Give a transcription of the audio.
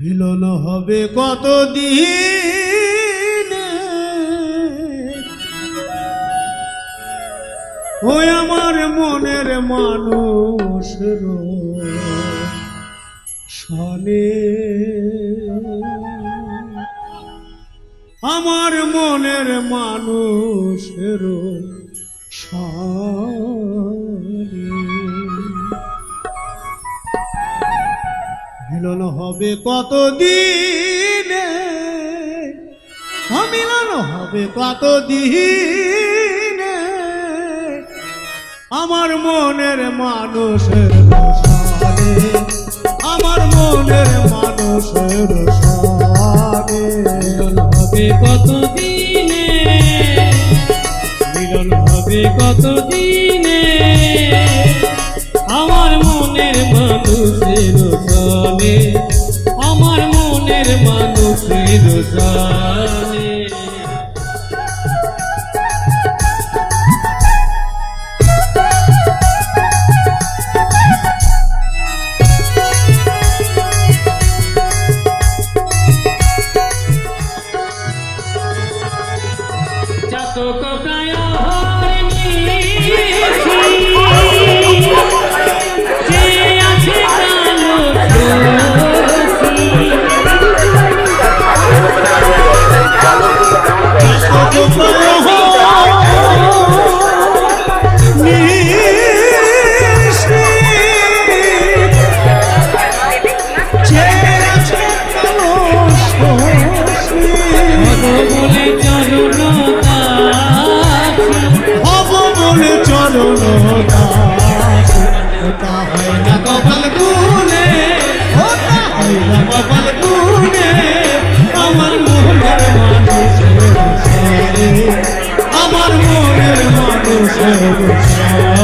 মিলন হবে কতদিন? ওই আমার মনের মানুষের সনে আমার মনের মানুষের সনে মিলন হবে কতদিনে? মিলন হবে কতদিনে? আমার মনের মানুষের আমার মনের মানুষের মিলন হবে কত দিনে মিলন হবে কত সালে আমার মনের মানুষের সালে চাতক চরণ দাস ওটা হয় না কপাল গুনে ওটা হয় না কপাল গুনে আমার মনের মানুষ, আমার মনের মানুষের সারে